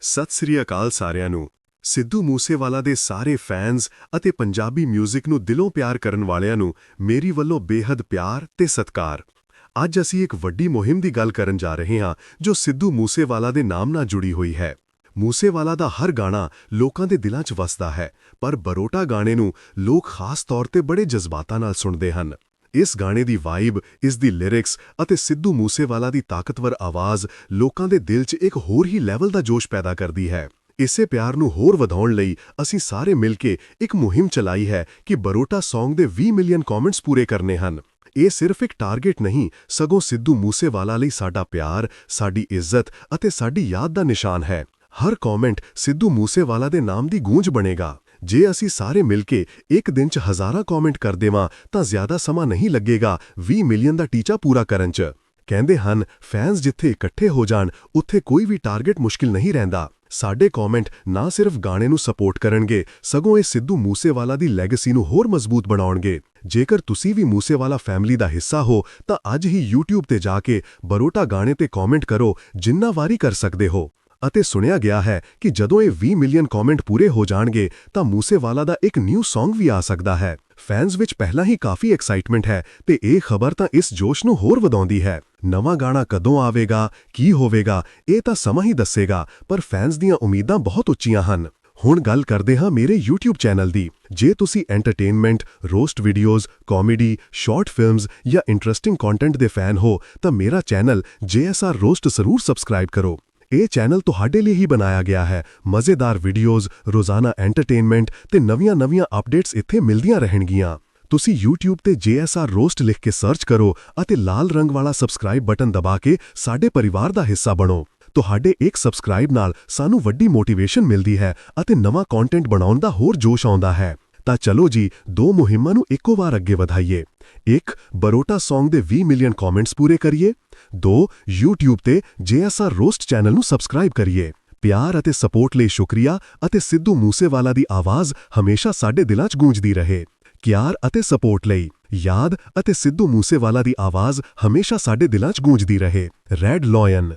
ਸਤਿ ਸ੍ਰੀ ਅਕਾਲ ਸਾਰਿਆਂ ਨੂੰ। ਸਿੱਧੂ ਮੂਸੇਵਾਲਾ ਦੇ ਸਾਰੇ ਫੈਨਸ ਅਤੇ ਪੰਜਾਬੀ 뮤직 ਨੂੰ ਦਿਲੋਂ ਪਿਆਰ ਕਰਨ ਵਾਲਿਆਂ ਨੂੰ ਮੇਰੀ ਵੱਲੋਂ ਬੇਹੱਦ ਪਿਆਰ ਤੇ ਸਤਿਕਾਰ। ਅੱਜ ਅਸੀਂ ਇੱਕ ਵੱਡੀ ਮੁਹਿੰਮ ਦੀ ਗੱਲ ਕਰਨ ਜਾ ਰਹੇ ਹਾਂ, ਜੋ ਸਿੱਧੂ ਮੂਸੇਵਾਲਾ ਦੇ ਨਾਮ ਨਾਲ ਜੁੜੀ ਹੋਈ ਹੈ। ਮੂਸੇਵਾਲਾ ਦਾ ਹਰ ਗਾਣਾ ਲੋਕਾਂ ਦੇ ਦਿਲਾਂ 'ਚ ਵਸਦਾ ਹੈ, ਪਰ ਬਰੋਟਾ ਗਾਣੇ ਨੂੰ ਲੋਕ ਖਾਸ ਤੌਰ ਤੇ ਬੜੇ ਜਜ਼ਬਾਤਾਂ ਨਾਲ ਸੁਣਦੇ ਹਨ। ਇਸ ਗਾਣੇ ਦੀ ਵਾਈਬ ਇਸ ਦੀ ਲਿਰਿਕਸ ਅਤੇ ਸਿੱਧੂ ਮੂਸੇਵਾਲਾ ਦੀ ਤਾਕਤਵਰ ਆਵਾਜ਼ ਲੋਕਾਂ ਦੇ ਦਿਲ 'ਚ ਇੱਕ ਹੋਰ ਹੀ ਲੈਵਲ ਦਾ ਜੋਸ਼ ਪੈਦਾ ਕਰਦੀ ਹੈ। ਇਸੇ ਪਿਆਰ ਨੂੰ ਹੋਰ ਵਧਾਉਣ ਲਈ ਅਸੀਂ ਸਾਰੇ ਮਿਲ ਕੇ ਇੱਕ ਮੁਹਿੰਮ ਚਲਾਈ ਹੈ ਕਿ ਬਰੋਟਾ Song ਦੇ 20 ਮਿਲੀਅਨ ਕਮੈਂਟਸ ਪੂਰੇ ਕਰਨੇ ਹਨ। ਇਹ ਸਿਰਫ ਇੱਕ ਟਾਰਗੇਟ ਨਹੀਂ, ਸਗੋਂ ਸਿੱਧੂ ਮੂਸੇਵਾਲਾ ਲਈ ਸਾਡਾ ਪਿਆਰ, ਸਾਡੀ ਇੱਜ਼ਤ ਅਤੇ ਸਾਡੀ ਯਾਦ ਦਾ ਨਿਸ਼ਾਨ ਹੈ। ਹਰ ਕਮੈਂਟ ਸਿੱਧੂ ਮੂਸੇਵਾਲਾ ਦੇ ਨਾਮ ਦੀ ਗੂੰਜ ਬਣੇਗਾ। ਜੇ ਅਸੀਂ ਸਾਰੇ ਮਿਲ ਕੇ ਇੱਕ ਦਿਨ 'ਚ ਹਜ਼ਾਰਾਂ ਕਮੈਂਟ ਕਰ ਦੇਵਾਂ, ਤਾਂ ਜ਼ਿਆਦਾ ਸਮਾਂ ਨਹੀਂ ਲੱਗੇਗਾ 20 ਮਿਲੀਅਨ ਦਾ ਟੀਚਾ ਪੂਰਾ ਕਰਨ 'ਚ। ਕਹਿੰਦੇ ਹਨ, ਫੈਨਸ ਜਿੱਥੇ ਇਕੱਠੇ ਹੋ ਜਾਣ, ਉੱਥੇ ਕੋਈ ਵੀ ਟਾਰਗੇਟ ਮੁਸ਼ਕਿਲ ਨਹੀਂ ਰਹਿੰਦਾ। ਸਾਡੇ ਕਮੈਂਟ ਨਾ ਸਿਰਫ ਗਾਣੇ ਨੂੰ ਸਪੋਰਟ ਕਰਨਗੇ, ਸਗੋਂ ਇਹ ਸਿੱਧੂ ਮੂਸੇਵਾਲਾ ਦੀ ਲੈਗੇਸੀ ਨੂੰ ਹੋਰ ਮਜ਼ਬੂਤ ਬਣਾਉਣਗੇ। ਜੇਕਰ ਤੁਸੀਂ ਵੀ ਮੂਸੇਵਾਲਾ ਫੈਮਿਲੀ ਦਾ ਹਿੱਸਾ ਹੋ, ਤਾਂ ਅੱਜ ਹੀ YouTube ਤੇ ਜਾ ਕੇ ਬਰੋਟਾ ਗਾਣੇ ਤੇ ਕਮੈਂਟ ਕਰੋ, ਜਿੰਨਾ ਵਾਰੀ ਕਰ ਸਕਦੇ ਹੋ। ਅਤੇ ਸੁਣਿਆ ਗਿਆ ਹੈ ਕਿ ਜਦੋਂ ਇਹ 20 ਮਿਲੀਅਨ ਕਮੈਂਟ ਪੂਰੇ ਹੋ ਜਾਣਗੇ, ਤਾਂ ਮੂਸੇਵਾਲਾ ਦਾ ਇੱਕ ਨਿਊ Song ਵੀ ਆ ਸਕਦਾ ਹੈ। ਫੈਨਸ ਵਿੱਚ ਪਹਿਲਾਂ ਹੀ ਕਾਫੀ ਐਕਸਾਈਟਮੈਂਟ ਹੈ ਤੇ ਇਹ ਖਬਰ ਤਾਂ ਇਸ ਜੋਸ਼ ਨੂੰ ਹੋਰ ਵਧਾਉਂਦੀ ਹੈ। ਨਵਾਂ ਗਾਣਾ ਕਦੋਂ ਆਵੇਗਾ, ਕੀ ਹੋਵੇਗਾ, ਇਹ ਤਾਂ ਸਮਾਂ ਹੀ ਦੱਸੇਗਾ, ਪਰ ਫੈਨਸ ਦੀਆਂ ਉਮੀਦਾਂ ਬਹੁਤ ਉੱਚੀਆਂ ਹਨ। ਹੁਣ ਗੱਲ ਕਰਦੇ ਹਾਂ ਮੇਰੇ YouTube ਚੈਨਲ ਦੀ। ਜੇ ਤੁਸੀਂ entertainment roast videos comedy short films ਜਾਂ ਇੰਟਰਸਟਿੰਗ ਕੰਟੈਂਟ ਦੇ ਫੈਨ ਹੋ, ਤਾਂ ਮੇਰਾ ਚੈਨਲ JSR ਰੋਸਟ ਜ਼ਰੂਰ ਸਬਸਕ੍ਰਾਈਬ ਕਰੋ। ਇਹ ਚੈਨਲ ਤੁਹਾਡੇ ਲਈ ਹੀ ਬਣਾਇਆ ਗਿਆ ਹੈ। ਮਜ਼ੇਦਾਰ ਵੀਡੀਓਜ਼ ਰੋਜ਼ਾਨਾ ਐਂਟਰਟੇਨਮੈਂਟ ਤੇ ਨਵੀਆਂ-ਨਵੀਆਂ ਅਪਡੇਟਸ ਇੱਥੇ ਮਿਲਦੀਆਂ ਰਹਿਣਗੀਆਂ। ਤੁਸੀਂ YouTube ਤੇ JSR ਰੋਸਟ ਲਿਖ ਕੇ ਸਰਚ ਕਰੋ ਅਤੇ ਲਾਲ ਰੰਗ ਵਾਲਾ ਸਬਸਕ੍ਰਾਈਬ ਬਟਨ ਦਬਾ ਕੇ ਸਾਡੇ ਪਰਿਵਾਰ ਦਾ ਹਿੱਸਾ ਬਣੋ। ਤੁਹਾਡੇ ਇੱਕ ਸਬਸਕ੍ਰਾਈਬ ਨਾਲ ਸਾਨੂੰ ਵੱਡੀ ਮੋਟੀਵੇਸ਼ਨ ਮਿਲਦੀ ਹੈ ਅਤੇ ਨਵਾਂ ਕੰਟੈਂਟ ਬਣਾਉਣ ਦਾ ਹੋਰ ਜੋਸ਼ ਆਉਂਦਾ ਹੈ। ਤਾਂ ਚਲੋ ਜੀ, ਦੋ ਮੁਹਿੰਮਾਂ ਨੂੰ ਇੱਕੋ ਵਾਰ ਅੱਗੇ ਵਧਾਈਏ। ਇੱਕ, ਬਰੋਟਾ Song ਦੇ 20 ਮਿਲੀਅਨ ਕਮੈਂਟਸ ਪੂਰੇ ਕਰੀਏ। ਦੋ, YouTube ਤੇ JSR ਰੋਸਟ ਚੈਨਲ ਨੂੰ ਸਬਸਕ੍ਰਾਈਬ ਕਰੀਏ। ਪਿਆਰ ਅਤੇ ਸਪੋਰਟ ਲਈ ਸ਼ੁਕਰੀਆ ਅਤੇ ਸਿੱਧੂ ਮੂਸੇਵਾਲਾ ਦੀ ਆਵਾਜ਼ ਹਮੇਸ਼ਾ ਸਾਡੇ ਦਿਲਾਂ 'ਚ ਗੂੰਜਦੀ ਰਹੇ। ਪਿਆਰ ਅਤੇ ਸਪੋਰਟ ਲਈ ਯਾਦ ਅਤੇ ਸਿੱਧੂ ਮੂਸੇਵਾਲਾ ਦੀ ਆਵਾਜ਼ ਹਮੇਸ਼ਾ ਸਾਡੇ ਦਿਲਾਂ 'ਚ ਗੂੰਜਦੀ ਰਹੇ। Red line